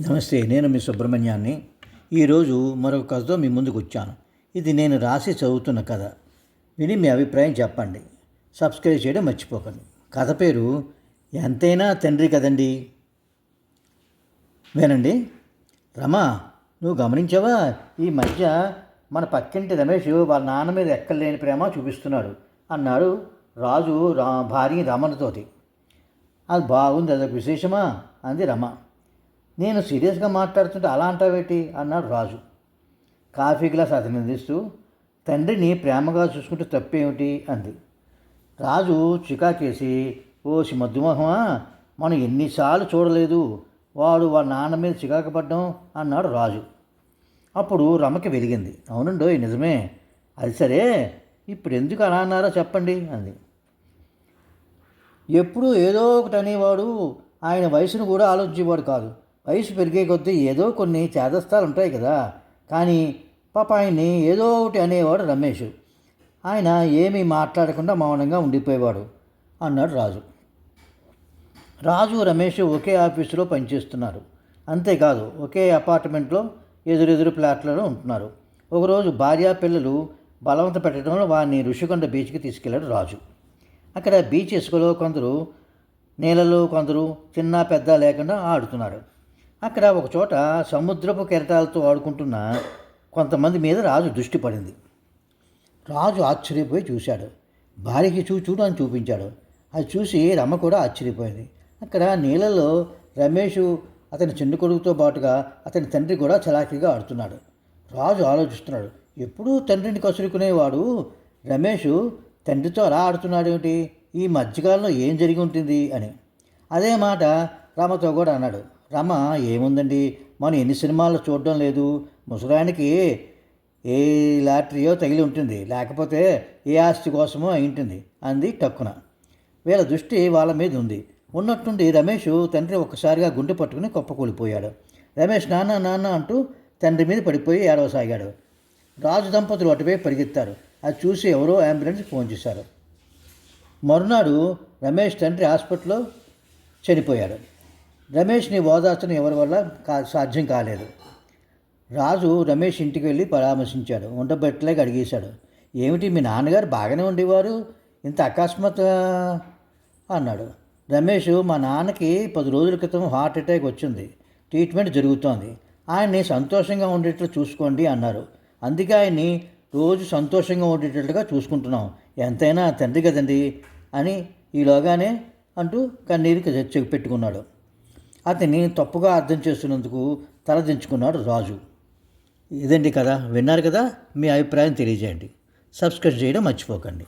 నమస్తే నేను మీ సుబ్రహ్మణ్యాన్ని. ఈరోజు మరొక కథతో మీ ముందుకు వచ్చాను ఇది నేను రాసి చదువుతున్న కథ. విని మీ అభిప్రాయం చెప్పండి. సబ్స్క్రైబ్ చేయడం మర్చిపోకండి. కథ పేరు ఎంతైనా తండ్రి కదండి? వినండి. రమా నువ్వు గమనించావా? ఈ మధ్య మన పక్కింటి రమేష్ వాళ్ళ నాన్న మీద ఎక్కలేని ప్రేమ చూపిస్తున్నాడు అన్నాడు రాజు రా భార్య రమణతోటి. అది బాగుంది అదొక విశేషమా? అంది రమ. నేను సీరియస్గా మాట్లాడుతుంటే అలా అంటావేటి? అన్నాడు రాజు. కాఫీ గ్లాస్ అతను అందిస్తూ తండ్రిని ప్రేమగా చూసుకుంటే తప్పేమిటి? అంది. రాజు చికాకేసి ఓ మధుమోహమా మనం ఎన్నిసార్లు చూడలేదు. వాడు వాళ్ళ నాన్న మీద చికాకు పడ్డం అన్నాడు రాజు. అప్పుడు రమకి వెలిగింది. అవునండో నిజమే. అది సరే. ఇప్పుడు ఎందుకు అలా అన్నారో చెప్పండి అంది. ఎప్పుడూ ఏదో ఒకటి అనేవాడు. ఆయన వయసును కూడా ఆలోచించేవాడు కాదు. వయసు పెరిగే కొద్దీ ఏదో కొన్ని చేదస్తాలు ఉంటాయి కదా. కానీ పాప ఆయన్ని ఏదో ఒకటి అనేవాడు రమేష్. ఆయన ఏమీ మాట్లాడకుండా మౌనంగా ఉండిపోయేవాడు అన్నాడు రాజు. రాజు రమేష్ ఒకే ఆఫీసులో పనిచేస్తున్నారు. అంతేకాదు ఒకే అపార్ట్మెంట్లో ఎదురెదురు ఫ్లాట్లలో ఉంటున్నారు. ఒకరోజు భార్యా పిల్లలు బలవంత పెట్టడంలో వారిని ఋషికొండ బీచ్కి తీసుకెళ్ళాడు రాజు. అక్కడ బీచ్ ఇసుకలో కొందరు నీళ్ళలో కొందరు చిన్న పెద్ద లేకుండా ఆడుతున్నారు. అక్కడ ఒక చోట సముద్రపు కెరటాలతో ఆడుకుంటున్న కొంతమంది మీద రాజు దృష్టి పడింది. రాజు ఆశ్చర్యపోయి చూశాడు. భార్యకి చూ చూడు అని చూపించాడు. అది చూసి రమ కూడా ఆశ్చర్యపోయింది. అక్కడ నీళ్ళలో రమేష్ అతని చిన్న కొడుకుతో పాటుగా అతని తండ్రి కూడా చలాకీగా ఆడుతున్నాడు. రాజు ఆలోచిస్తున్నాడు ఎప్పుడూ తండ్రిని కసురుకునేవాడు రమేష్ తండ్రితో అలా ఆడుతున్నాడేమిటి ఈ మధ్యకాలంలో ఏం జరిగి ఉంటుంది అని. అదే మాట రమతో కూడా అన్నాడు. రమ ఏముందండి? మనం ఎన్ని సినిమాలు చూడడం లేదు. ముసలానికి ఏ లాటరీయో తగిలి ఉంటుంది. లేకపోతే ఏ ఆస్తి కోసమో అయి ఉంటుంది. అంది టక్కున. వీళ్ళ దృష్టి వాళ్ళ మీద ఉంది. ఉన్నట్టుండి రమేష్ తండ్రి ఒక్కసారిగా గుండె పట్టుకుని కుప్పకూలిపోయాడు. రమేష్ నాన్న నాన్న అంటూ తండ్రి మీద పడిపోయి ఏడవసాగాడు. రాజు దంపతులు అటువైపు పరిగెత్తారు. అది చూసి ఎవరో అంబులెన్స్ ఫోన్ చేశారు. మరునాడు రమేష్ తండ్రి హాస్పిటల్లో చనిపోయాడు. రమేష్ని ఓదార్చడం ఎవరి వల్ల కా సాధ్యం కాలేదు. రాజు రమేష్ ఇంటికి వెళ్ళి పరామర్శించాడు. ఉండబెట్టలేక అడిగేశాడు. ఏమిటి మీ నాన్నగారు బాగానే ఉండేవారు? ఇంత అకస్మాత్ అన్నాడు. రమేష్ మా నాన్నకి పది రోజుల క్రితం హార్ట్ అటాక్ వచ్చింది. ట్రీట్మెంట్ జరుగుతోంది. ఆయన్ని సంతోషంగా ఉండేట్లు చూసుకోండి అన్నారు. అందుకే ఆయన్ని రోజు సంతోషంగా ఉండేటట్లుగా చూసుకుంటున్నాం. ఎంతైనా తండ్రి కదండి అని ఈలోగానే అంటూ కన్నీరు పెట్టుకున్నాడు అతన్ని తప్పుగా అర్థం చేస్తున్నందుకు తలదించుకున్నాడు రాజు. ఇదండి కదా విన్నారు కదా? మీ అభిప్రాయం తెలియజేయండి. సబ్స్క్రైబ్ చేయడం మర్చిపోకండి.